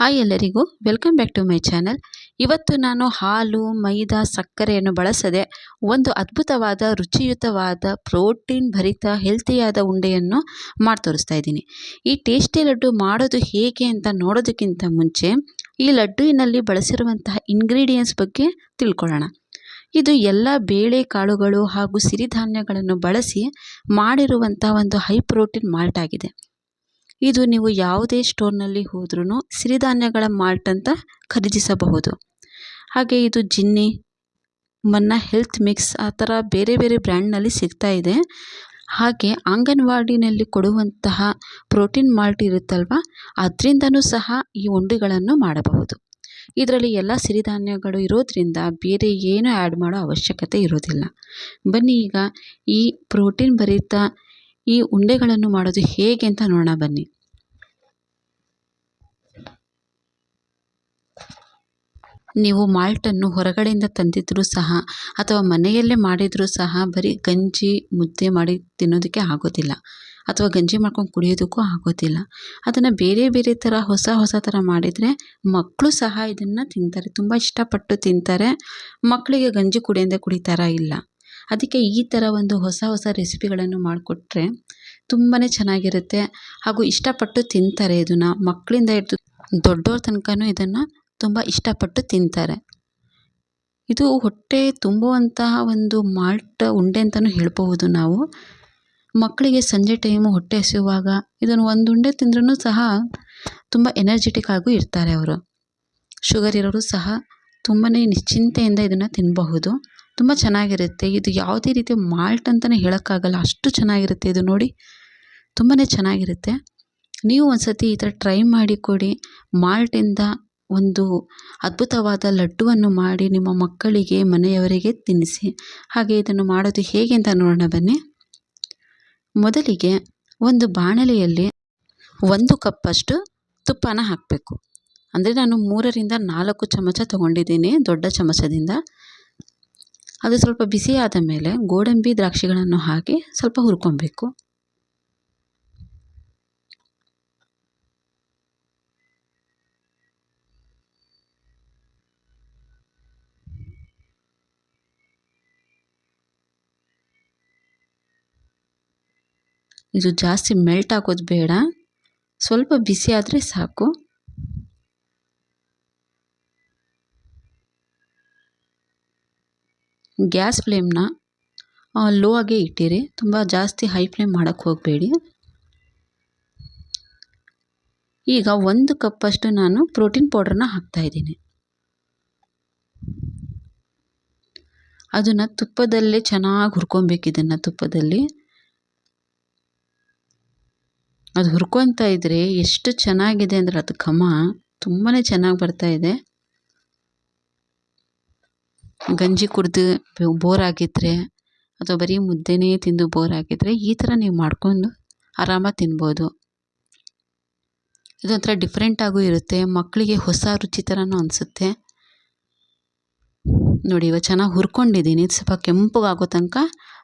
Hi ಎಲ್ಲರಿಗೂ welcome back to my channel ಇವತ್ತು ನಾನು ಹಾಲು, ಮೈದಾ, ಸಕ್ಕರೆಯನ್ನು ಬಳಸದೆ ಒಂದು ಅದ್ಭುತವಾದ, ರುಚಿಯುತವಾದ ಪ್ರೋಟೀನ್ ಭರಿತ ಹೆಲ್ತಿಯಾದ ಉಂಡೆಯನ್ನು ಮಾಡಿ ತೋರಿಸ್ತಾ ಇದ್ದೀನಿ. ಈ ಟೇಸ್ಟಿ ಲಡ್ಡು ಮಾಡೋದು ಹೇಗೆ ಅಂತ ನೋಡೋದಕ್ಕಿಂತ ಮುಂಚೆ ಈ ಲಡ್ಡುವಿನಲ್ಲಿ ಬಳಸಿರುವಂತಹ ಇಂಗ್ರೀಡಿಯೆಂಟ್ಸ್ ಬಗ್ಗೆ ತಿಳ್ಕೊಳ್ಳೋಣ. ಇದು ಎಲ್ಲ ಬೇಳೆ ಕಾಳುಗಳು ಹಾಗೂ ಸಿರಿಧಾನ್ಯಗಳನ್ನು ಬಳಸಿ ಮಾಡಿರುವಂಥ ಒಂದು ಹೈ ಪ್ರೋಟೀನ್ ಮಾಲ್ಟ್ ಆಗಿದೆ. ಇದು ನೀವು ಯಾವುದೇ ಸ್ಟೋರ್ನಲ್ಲಿ ಹೋದ್ರೂ ಸಿರಿಧಾನ್ಯಗಳ ಮಾಲ್ಟ್ ಅಂತ ಖರೀದಿಸಬಹುದು. ಹಾಗೆ ಇದು ಜಿನ್ನಿ, ಮನ್ನ, ಹೆಲ್ತ್ ಮಿಕ್ಸ್ ಆ ಥರ ಬೇರೆ ಬೇರೆ ಬ್ರ್ಯಾಂಡ್ನಲ್ಲಿ ಸಿಗ್ತಾ ಇದೆ. ಹಾಗೆ ಅಂಗನವಾಡಿನಲ್ಲಿ ಕೊಡುವಂತಹ ಪ್ರೋಟೀನ್ ಮಾಲ್ಟ್ ಇರುತ್ತಲ್ವ, ಅದರಿಂದನೂ ಸಹ ಈ ಉಂಡೆಗಳನ್ನು ಮಾಡಬಹುದು. ಇದರಲ್ಲಿ ಎಲ್ಲ ಸಿರಿಧಾನ್ಯಗಳು ಇರೋದ್ರಿಂದ ಬೇರೆ ಏನು ಆ್ಯಡ್ ಮಾಡೋ ಅವಶ್ಯಕತೆ ಇರೋದಿಲ್ಲ. ಬನ್ನಿ ಈಗ ಈ ಪ್ರೋಟೀನ್ ಭರಿತ ಈ ಉಂಡೆಗಳನ್ನು ಮಾಡೋದು ಹೇಗೆ ಅಂತ ನೋಡೋಣ ಬನ್ನಿ. ನೀವು ಮಾಲ್ಟನ್ನು ಹೊರಗಡೆಯಿಂದ ತಂದಿದ್ದರೂ ಸಹ ಅಥವಾ ಮನೆಯಲ್ಲೇ ಮಾಡಿದರೂ ಸಹ ಬರೀ ಗಂಜಿ ಮುದ್ದೆ ಮಾಡಿ ತಿನ್ನೋದಕ್ಕೆ ಆಗೋದಿಲ್ಲ ಅಥವಾ ಗಂಜಿ ಮಾಡ್ಕೊಂಡು ಕುಡಿಯೋದಕ್ಕೂ ಆಗೋದಿಲ್ಲ. ಅದನ್ನು ಬೇರೆ ಬೇರೆ ಥರ ಹೊಸ ಹೊಸ ಥರ ಮಾಡಿದರೆ ಮಕ್ಕಳು ಸಹ ಇದನ್ನು ತಿಂತಾರೆ. ತುಂಬ ಇಷ್ಟಪಟ್ಟು ತಿಂತಾರೆ. ಮಕ್ಕಳಿಗೆ ಗಂಜಿ ಕುಡಿಯಂದೆ ಕುಡಿತಾರ ಇಲ್ಲ. ಅದಕ್ಕೆ ಈ ಥರ ಒಂದು ಹೊಸ ಹೊಸ ರೆಸಿಪಿಗಳನ್ನು ಮಾಡಿಕೊಟ್ರೆ ತುಂಬಾ ಚೆನ್ನಾಗಿರುತ್ತೆ. ಹಾಗೂ ಇಷ್ಟಪಟ್ಟು ತಿಂತಾರೆ ಇದನ್ನು. ಮಕ್ಕಳಿಂದ ಹಿಡಿದು ದೊಡ್ಡವ್ರ ತನಕನೂ ಇದನ್ನು ತುಂಬ ಇಷ್ಟಪಟ್ಟು ತಿಂತಾರೆ. ಇದು ಹೊಟ್ಟೆ ತುಂಬುವಂತಹ ಒಂದು ಮಾಲ್ಟ್ ಉಂಡೆ ಅಂತಲೂ ಹೇಳ್ಬೋದು ನಾವು. ಮಕ್ಕಳಿಗೆ ಸಂಜೆ ಟೈಮು ಹೊಟ್ಟೆ ಹಸಿಯುವಾಗ ಇದನ್ನು ಒಂದು ಉಂಡೆ ತಿಂದ್ರೂ ಸಹ ತುಂಬ ಎನರ್ಜೆಟಿಕ್ ಆಗೂ ಇರ್ತಾರೆ ಅವರು. ಶುಗರ್ ಇರೋರು ಸಹ ತುಂಬಾ ನಿಶ್ಚಿಂತೆಯಿಂದ ಇದನ್ನು ತಿನ್ನಬಹುದು ತುಂಬ ಚೆನ್ನಾಗಿರುತ್ತೆ. ಇದು ಯಾವುದೇ ರೀತಿ ಮಾಲ್ಟ್ ಅಂತಲೇ ಹೇಳೋಕ್ಕಾಗಲ್ಲ. ಅಷ್ಟು ಚೆನ್ನಾಗಿರುತ್ತೆ ಇದು ನೋಡಿ. ತುಂಬಾ ಚೆನ್ನಾಗಿರುತ್ತೆ. ನೀವು ಒಂದು ಸತಿ ಈ ಥರ ಟ್ರೈ ಮಾಡಿ ಕೊಡಿ. ಮಾಲ್ಟಿಂದ ಒಂದು ಅದ್ಭುತವಾದ ಲಡ್ಡುವನ್ನು ಮಾಡಿ ನಿಮ್ಮ ಮಕ್ಕಳಿಗೆ, ಮನೆಯವರಿಗೆ ತಿನ್ನಿಸಿ. ಹಾಗೆ ಇದನ್ನು ಮಾಡೋದು ಹೇಗೆ ಅಂತ ನೋಡೋಣ ಬನ್ನಿ. ಮೊದಲಿಗೆ ಒಂದು ಬಾಣಲೆಯಲ್ಲಿ ಒಂದು ಕಪ್ಪಷ್ಟು ತುಪ್ಪನ ಹಾಕಬೇಕು. ಅಂದರೆ ನಾನು ಮೂರರಿಂದ ನಾಲ್ಕು ಚಮಚ ತಗೊಂಡಿದ್ದೀನಿ ದೊಡ್ಡ ಚಮಚದಿಂದ. ಅದು ಸ್ವಲ್ಪ ಬಿಸಿ ಆದ ಮೇಲೆ ಗೋಡಂಬಿ ದ್ರಾಕ್ಷಿಗಳನ್ನು ಹಾಕಿ ಸ್ವಲ್ಪ ಹುರ್ಕೊಬೇಕು. ಇದು ಜಾಸ್ತಿ ಮೆಲ್ಟ್ ಆಗೋದು ಬೇಡ. ಸ್ವಲ್ಪ ಬಿಸಿ ಆದರೆ ಸಾಕು. ಗ್ಯಾಸ್ ಫ್ಲೇಮ್ನ ಲೋ ಆಗೇ ಇಟ್ಟಿರಿ. ತುಂಬ ಜಾಸ್ತಿ ಹೈ ಫ್ಲೇಮ್ ಮಾಡೋಕ್ಕೆ ಹೋಗಬೇಡಿ. ಈಗ ಒಂದು ಕಪ್ಪಷ್ಟು ನಾನು ಪ್ರೋಟೀನ್ ಪೌಡ್ರನ್ನ ಹಾಕ್ತಾಯಿದ್ದೀನಿ ಅದನ್ನು ತುಪ್ಪದಲ್ಲೇ ಚೆನ್ನಾಗಿ ಹುರ್ಕೊಬೇಕು ಇದನ್ನು ತುಪ್ಪದಲ್ಲಿ. ಅದು ಹುರ್ಕೊತಾ ಇದ್ದರೆ ಎಷ್ಟು ಚೆನ್ನಾಗಿದೆ ಅಂದರೆ ಅದು ಘಮ ತುಂಬಾ ಚೆನ್ನಾಗಿ ಬರ್ತಾಯಿದೆ ಗಂಜಿ ಕುಡಿದು ಬೋರ್ ಆಗಿದ್ದರೆ ಅಥವಾ ಬರೀ ಮುದ್ದೆನೇ ತಿಂದು ಬೋರ್ ಆಗಿದ್ದರೆ ಈ ಥರ ನೀವು ಮಾಡ್ಕೊಂಡು ಆರಾಮಾಗಿ ತಿನ್ಬೋದು. ಇದೊಂಥರ ಡಿಫ್ರೆಂಟಾಗೂ ಇರುತ್ತೆ. ಮಕ್ಕಳಿಗೆ ಹೊಸ ರುಚಿ ಥರನೂ ಅನಿಸುತ್ತೆ. ನೋಡಿ, ಇವಾಗ ಚೆನ್ನಾಗಿ ಹುರ್ಕೊಂಡಿದ್ದೀನಿ. ಸ್ವಲ್ಪ ಕೆಂಪಗಾಗೋ ತನಕ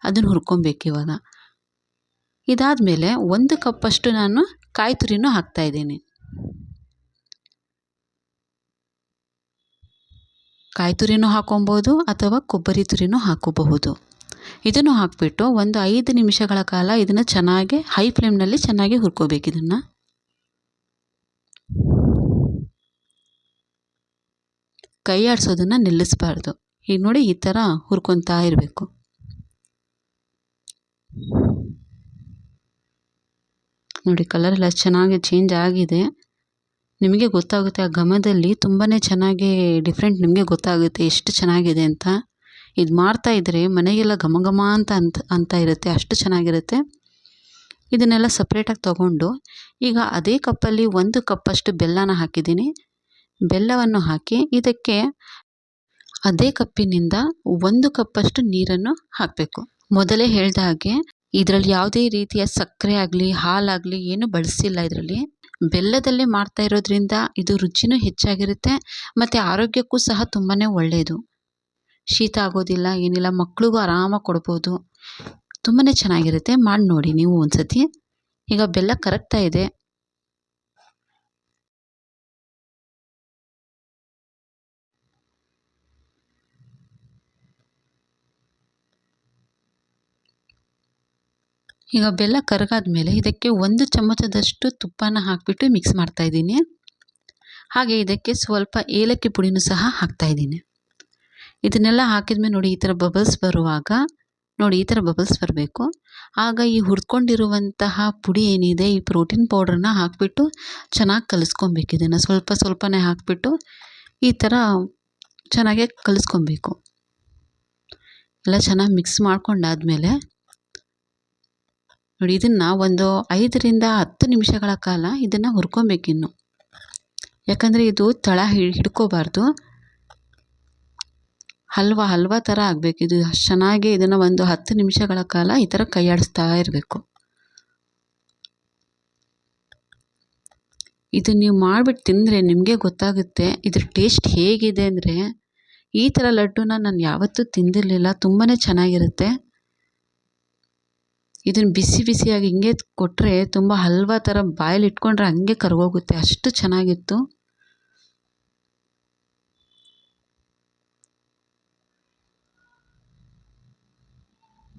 ಅದನ್ನು ಹುರ್ಕೊಬೇಕು ಇವಾಗ. ಇದಾದಮೇಲೆ ಒಂದು ಕಪ್ಪಷ್ಟು ನಾನು ಕಾಯಿ ತುರಿನೂ ಹಾಕ್ತಾಯಿದ್ದೀನಿ ಕಾಯಿ ತುರಿನೂ ಹಾಕೊಬೋದು ಅಥವಾ ಕೊಬ್ಬರಿ ತುರಿನೂ ಹಾಕೋಬಹುದು. ಇದನ್ನು ಹಾಕಿಬಿಟ್ಟು ಒಂದು ಐದು ನಿಮಿಷಗಳ ಕಾಲ ಇದನ್ನು ಚೆನ್ನಾಗಿ ಹೈ ಫ್ಲೇಮ್ನಲ್ಲಿ ಚೆನ್ನಾಗಿ ಹುರ್ಕೋಬೇಕು ಇದನ್ನು. ಕೈ ಆಡಿಸೋದನ್ನು ನಿಲ್ಲಿಸಬಾರ್ದು. ಈಗ ನೋಡಿ ಈ ಥರ ಹುರ್ಕೊತಾ ಇರಬೇಕು. ನೋಡಿ ಕಲರ್ ಎಲ್ಲ ಚೆನ್ನಾಗಿ ಚೇಂಜ್ ಆಗಿದೆ. ನಿಮಗೆ ಗೊತ್ತಾಗುತ್ತೆ, ಆ ಘಮದಲ್ಲಿ ತುಂಬಾ ಚೆನ್ನಾಗಿ ಡಿಫ್ರೆಂಟ್ ನಿಮಗೆ ಗೊತ್ತಾಗುತ್ತೆ ಎಷ್ಟು ಚೆನ್ನಾಗಿದೆ ಅಂತ. ಇದು ಮಾಡ್ತಾಯಿದ್ರೆ ಮನೆಗೆಲ್ಲ ಘಮ ಘಮ ಅಂತ ಅಂತ ಅಂತ ಇರುತ್ತೆ, ಅಷ್ಟು ಚೆನ್ನಾಗಿರುತ್ತೆ. ಇದನ್ನೆಲ್ಲ ಸಪ್ರೇಟಾಗಿ ತೊಗೊಂಡು, ಈಗ ಅದೇ ಕಪ್ಪಲ್ಲಿ ಒಂದು ಕಪ್ಪಷ್ಟು ಬೆಲ್ಲನ ಹಾಕಿದ್ದೀನಿ. ಬೆಲ್ಲವನ್ನು ಹಾಕಿ ಇದಕ್ಕೆ ಅದೇ ಕಪ್ಪಿನಿಂದ ಒಂದು ಕಪ್ಪಷ್ಟು ನೀರನ್ನು ಹಾಕಬೇಕು. ಮೊದಲೇ ಹೇಳಿದ ಹಾಗೆ, ಇದರಲ್ಲಿ ಯಾವುದೇ ರೀತಿಯ ಸಕ್ಕರೆ ಆಗಲಿ, ಹಾಲಾಗಲಿ ಏನು ಬಳಸಿಲ್ಲ ಇದರಲ್ಲಿ. ಬೆಲ್ಲದಲ್ಲೇ ಮಾಡ್ತಾ ಇರೋದ್ರಿಂದ ಇದು ರುಚಿನೂ ಹೆಚ್ಚಾಗಿರುತ್ತೆ, ಮತ್ತು ಆರೋಗ್ಯಕ್ಕೂ ಸಹ ತುಂಬಾ ಒಳ್ಳೆಯದು ಶೀತ ಆಗೋದಿಲ್ಲ, ಏನಿಲ್ಲ, ಮಕ್ಳಿಗೂ ಆರಾಮಾಗಿ ಕೊಡ್ಬೋದು. ತುಂಬಾ ಚೆನ್ನಾಗಿರುತ್ತೆ ಮಾಡಿ ನೋಡಿ ನೀವು ಒಂದು ಸತಿ ಈಗ ಬೆಲ್ಲ ಕರಗ್ತಾ ಇದೆ. ಈಗ ಬೆಲ್ಲ ಕರಗಾದ್ಮೇಲೆ ಇದಕ್ಕೆ ಒಂದು ಚಮಚದಷ್ಟು ತುಪ್ಪನ ಹಾಕಿಬಿಟ್ಟು ಮಿಕ್ಸ್ ಮಾಡ್ತಾಯಿದ್ದೀನಿ ಹಾಗೆ ಇದಕ್ಕೆ ಸ್ವಲ್ಪ ಏಲಕ್ಕಿ ಪುಡಿನೂ ಸಹ ಹಾಕ್ತಾಯಿದ್ದೀನಿ ಇದನ್ನೆಲ್ಲ ಹಾಕಿದ್ಮೇಲೆ ನೋಡಿ ಈ ಥರ ಬಬಲ್ಸ್ ಬರುವಾಗ, ನೋಡಿ ಈ ಥರ ಬಬಲ್ಸ್ ಬರಬೇಕು. ಆಗ ಈ ಹುರ್ಕೊಂಡಿರುವಂತಹ ಪುಡಿ ಏನಿದೆ, ಈ ಪ್ರೋಟೀನ್ ಪೌಡ್ರನ್ನ ಹಾಕಿಬಿಟ್ಟು ಚೆನ್ನಾಗಿ ಕಲಿಸ್ಕೊಬೇಕು ಇದನ್ನು. ಸ್ವಲ್ಪ ಸ್ವಲ್ಪನೇ ಹಾಕಿಬಿಟ್ಟು ಈ ಥರ ಚೆನ್ನಾಗೆ ಕಲಿಸ್ಕೊಬೇಕು. ಎಲ್ಲ ಚೆನ್ನಾಗಿ ಮಿಕ್ಸ್ ಮಾಡ್ಕೊಂಡಾದಮೇಲೆ ನೋಡಿ, ಇದನ್ನು ಒಂದು ಐದರಿಂದ ಹತ್ತು ನಿಮಿಷಗಳ ಕಾಲ ಇದನ್ನು ಹುರ್ಕೊಬೇಕಿನ್ನು ಯಾಕಂದರೆ ಇದು ತಳ ಹಿಡ್ಕೋಬಾರ್ದು. ಹಲ್ವ ಹಲ್ವ ಥರ ಆಗಬೇಕು. ಇದು ಚೆನ್ನಾಗಿ ಇದನ್ನು ಒಂದು ಹತ್ತು ನಿಮಿಷಗಳ ಕಾಲ ಈ ಥರ ಕೈಯಾಡಿಸ್ತಾ ಇರಬೇಕು. ಇದು ನೀವು ಮಾಡಿಬಿಟ್ಟು ತಿಂದರೆ ನಿಮಗೆ ಗೊತ್ತಾಗುತ್ತೆ ಇದ್ರ ಟೇಸ್ಟ್ ಹೇಗಿದೆ ಅಂದರೆ ಈ ಥರ ಲಡ್ಡುನ ನಾನು ಯಾವತ್ತೂ ತಿಂದಿರಲಿಲ್ಲ. ತುಂಬಾ ಚೆನ್ನಾಗಿರುತ್ತೆ. ಇದನ್ನು ಬಿಸಿ ಬಿಸಿಯಾಗಿ ಹಿಂಗೆ ಕೊಟ್ಟರೆ ತುಂಬ ಹಲ್ವ ಥರ ಬಾಯಲ್ಲಿ ಇಟ್ಕೊಂಡ್ರೆ ಹಂಗೆ ಕರಗೋಗುತ್ತೆ. ಅಷ್ಟು ಚೆನ್ನಾಗಿತ್ತು.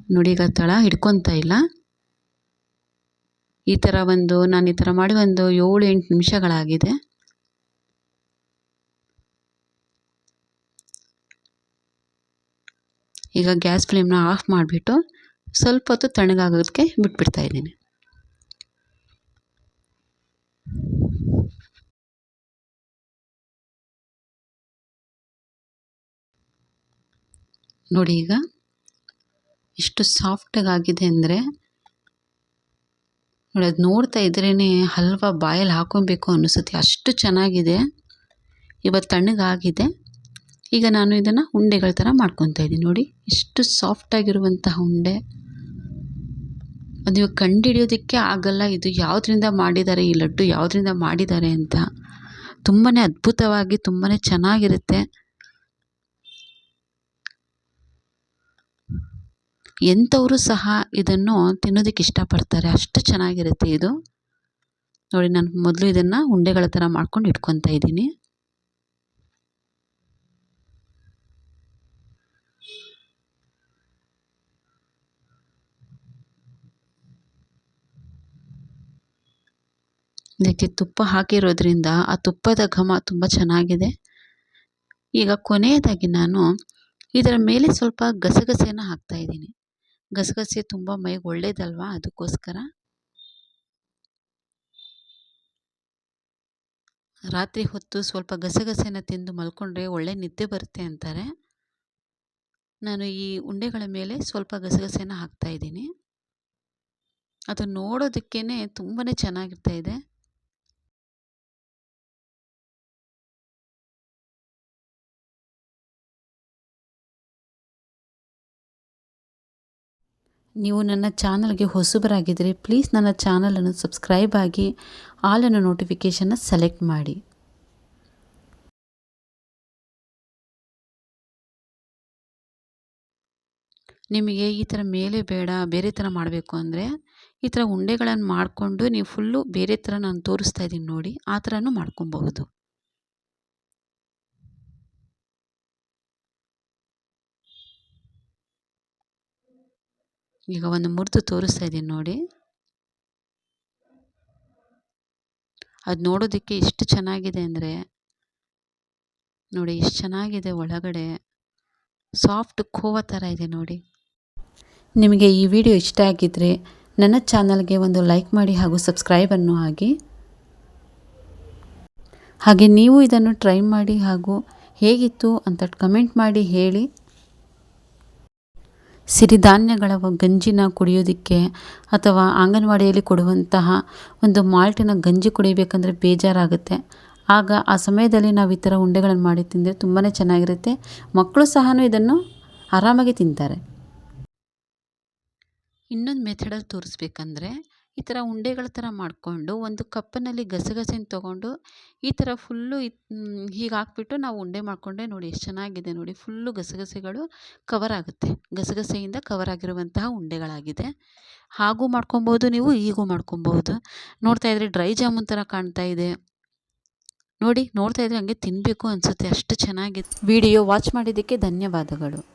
ನೋಡಿ ಈಗ ತಳ ಹಿಡ್ಕೊತಾ ಇಲ್ಲ. ಈ ಥರ ಒಂದು, ನಾನು ಈ ಥರ ಮಾಡಿ ಒಂದು ಏಳು ಎಂಟು ನಿಮಿಷಗಳಾಗಿದೆ. ಈಗ ಗ್ಯಾಸ್ ಫ್ಲೇಮ್ನ ಆಫ್ ಮಾಡಿಬಿಟ್ಟು ಸ್ವಲ್ಪ ಹೊತ್ತು ತಣ್ಣಗಾಗೋದಕ್ಕೆ ಬಿಟ್ಬಿಡ್ತಾ ಇದ್ದೀನಿ. ನೋಡಿ ಈಗ ಎಷ್ಟು ಸಾಫ್ಟಾಗಿ ಆಗಿದೆ ಅಂದರೆ ನೋಡಿ ಅದು ನೋಡ್ತಾ ಇದ್ರೇ ಹಲ್ವ ಬಾಯಲ್ಲಿ ಹಾಕೊಬೇಕು ಅನ್ನಿಸುತ್ತೆ. ಅಷ್ಟು ಚೆನ್ನಾಗಿದೆ. ಇವತ್ತು ತಣ್ಣಗಾಗಿದೆ. ಈಗ ನಾನು ಇದನ್ನು ಉಂಡೆಗಳ ಥರ ಮಾಡ್ಕೊತಾ ಇದ್ದೀನಿ. ನೋಡಿ ಎಷ್ಟು ಸಾಫ್ಟಾಗಿರುವಂತಹ ಉಂಡೆ. ಅದು ಇವಾಗ ಕಂಡುಹಿಡಿಯೋದಕ್ಕೆ ಆಗಲ್ಲ, ಇದು ಯಾವುದರಿಂದ ಮಾಡಿದ್ದಾರೆ, ಈ ಲಡ್ಡು ಯಾವುದರಿಂದ ಮಾಡಿದ್ದಾರೆ ಅಂತ. ತುಂಬಾ ಅದ್ಭುತವಾಗಿ ತುಂಬಾ ಚೆನ್ನಾಗಿರುತ್ತೆ. ಎಂಥವರು ಸಹ ಇದನ್ನು ತಿನ್ನೋದಕ್ಕೆ ಇಷ್ಟಪಡ್ತಾರೆ. ಅಷ್ಟು ಚೆನ್ನಾಗಿರುತ್ತೆ ಇದು. ನೋಡಿ, ನಾನು ಮೊದಲು ಇದನ್ನು ಉಂಡೆಗಳ ಥರ ಮಾಡ್ಕೊಂಡು ಇಟ್ಕೊತಾ ಇದ್ದೀನಿ. ಇದಕ್ಕೆ ತುಪ್ಪ ಹಾಕಿರೋದ್ರಿಂದ ಆ ತುಪ್ಪದ ಘಮ ತುಂಬ ಚೆನ್ನಾಗಿದೆ. ಈಗ ಕೊನೆಯದಾಗಿ ನಾನು ಇದರ ಮೇಲೆ ಸ್ವಲ್ಪ ಗಸಗಸೆಯನ್ನು ಹಾಕ್ತಾಯಿದ್ದೀನಿ ಗಸಗಸೆ ತುಂಬ ಮೈಗೆ ಒಳ್ಳೇದಲ್ವಾ ಅದಕ್ಕೋಸ್ಕರ? ರಾತ್ರಿ ಹೊತ್ತು ಸ್ವಲ್ಪ ಗಸಗಸೆನ ತಿಂದು ಮಲ್ಕೊಂಡ್ರೆ ಒಳ್ಳೆ ನಿದ್ದೆ ಬರುತ್ತೆ ಅಂತಾರೆ. ನಾನು ಈ ಉಂಡೆಗಳ ಮೇಲೆ ಸ್ವಲ್ಪ ಗಸಗಸೆನ ಹಾಕ್ತಾ ಇದ್ದೀನಿ. ಅದು ನೋಡೋದಕ್ಕೇ ತುಂಬಾ ಚೆನ್ನಾಗಿರ್ತಾ ಇದೆ. ನೀವು ನನ್ನ ಚಾನಲ್ಗೆ ಹೊಸಬರಾಗಿದ್ದರೆ ಪ್ಲೀಸ್ ನನ್ನ ಚಾನಲನ್ನು ಸಬ್ಸ್ಕ್ರೈಬ್ ಆಗಿ ಆಲನ್ನು ನೋಟಿಫಿಕೇಷನ್ನ ಸೆಲೆಕ್ಟ್ ಮಾಡಿ. ನಿಮಗೆ ಈ ಥರ ಮೇಲೆ ಬೇಡ, ಬೇರೆ ಥರ ಮಾಡಬೇಕು ಅಂದರೆ ಈ ಥರ ಉಂಡೆಗಳನ್ನು ಮಾಡಿಕೊಂಡು ನೀವು ಫುಲ್ಲು ಬೇರೆ ಥರ ನಾನು ತೋರಿಸ್ತಾ ಇದ್ದೀನಿ ನೋಡಿ, ಆ ಥರನೂ ಮಾಡ್ಕೊಬಹುದು. ಈಗ ಒಂದು ಮುರಿದು ತೋರಿಸ್ತಾ ಇದ್ದೀನಿ ನೋಡಿ. ಅದು ನೋಡೋದಕ್ಕೆ ಎಷ್ಟು ಚೆನ್ನಾಗಿದೆ ಅಂದರೆ, ನೋಡಿ ಎಷ್ಟು ಚೆನ್ನಾಗಿದೆ ಒಳಗಡೆ, ಸಾಫ್ಟ್ ಖೋವ ಥರ ಇದೆ ನೋಡಿ. ನಿಮಗೆ ಈ ವಿಡಿಯೋ ಇಷ್ಟ ಆಗಿದ್ದರೆ ನನ್ನ ಚಾನಲ್ಗೆ ಒಂದು ಲೈಕ್ ಮಾಡಿ ಹಾಗೂ ಸಬ್ಸ್ಕ್ರೈಬನ್ನು ಆಗಿ ಹಾಗೆ ನೀವು ಇದನ್ನು ಟ್ರೈ ಮಾಡಿ ಹಾಗೂ ಹೇಗಿತ್ತು ಅಂತ ಕಮೆಂಟ್ ಮಾಡಿ ಹೇಳಿ. ಸಿರಿಧಾನ್ಯಗಳ ಗಂಜಿನ ಕುಡಿಯೋದಕ್ಕೆ ಅಥವಾ ಅಂಗನವಾಡಿಯಲ್ಲಿ ಕೊಡುವಂತಹ ಒಂದು ಮಾಲ್ಟಿನ ಗಂಜಿ ಕುಡಿಬೇಕಂದ್ರೆ ಬೇಜಾರಾಗುತ್ತೆ. ಆಗ ಆ ಸಮಯದಲ್ಲಿ ನಾವು ಈ ಥರ ಉಂಡೆಗಳನ್ನು ಮಾಡಿ ತಿಂದರೆ ತುಂಬಾ ಚೆನ್ನಾಗಿರುತ್ತೆ. ಮಕ್ಕಳು ಸಹ ಇದನ್ನು ಆರಾಮಾಗಿ ತಿಂತಾರೆ. ಇನ್ನೊಂದು ಮೆಥಡಲ್ಲಿ ತೋರಿಸ್ಬೇಕಂದ್ರೆ ಈ ಥರ ಉಂಡೆಗಳ ಥರ ಮಾಡಿಕೊಂಡು ಒಂದು ಕಪ್ಪಿನಲ್ಲಿ ಗಸಗಸೆನ ತೊಗೊಂಡು ಈ ಥರ ಫುಲ್ಲು ಹೀಗೆ ಹಾಕ್ಬಿಟ್ಟು ನಾವು ಉಂಡೆ ಮಾಡಿಕೊಂಡೆ ನೋಡಿ ಎಷ್ಟು ಚೆನ್ನಾಗಿದೆ ನೋಡಿ. ಫುಲ್ಲು ಗಸಗಸೆಗಳು ಕವರ್ ಆಗುತ್ತೆ. ಗಸಗಸೆಯಿಂದ ಕವರ್ ಆಗಿರುವಂತಹ ಉಂಡೆಗಳಾಗಿದೆ. ಹಾಗೂ ಮಾಡ್ಕೊಬೋದು ನೀವು, ಹೀಗೂ ಮಾಡ್ಕೊಬೋದು. ನೋಡ್ತಾ ಇದ್ರೆ ಡ್ರೈ ಜಾಮೂನ್ ಥರ ಕಾಣ್ತಾ ಇದೆ. ನೋಡಿ, ನೋಡ್ತಾ ಇದ್ರೆ ಹಂಗೆ ತಿನ್ನಬೇಕು ಅನಿಸುತ್ತೆ. ಅಷ್ಟು ಚೆನ್ನಾಗಿದೆ ವಿಡಿಯೋ ವಾಚ್ ಮಾಡಿದ್ದಕ್ಕೆ ಧನ್ಯವಾದಗಳು.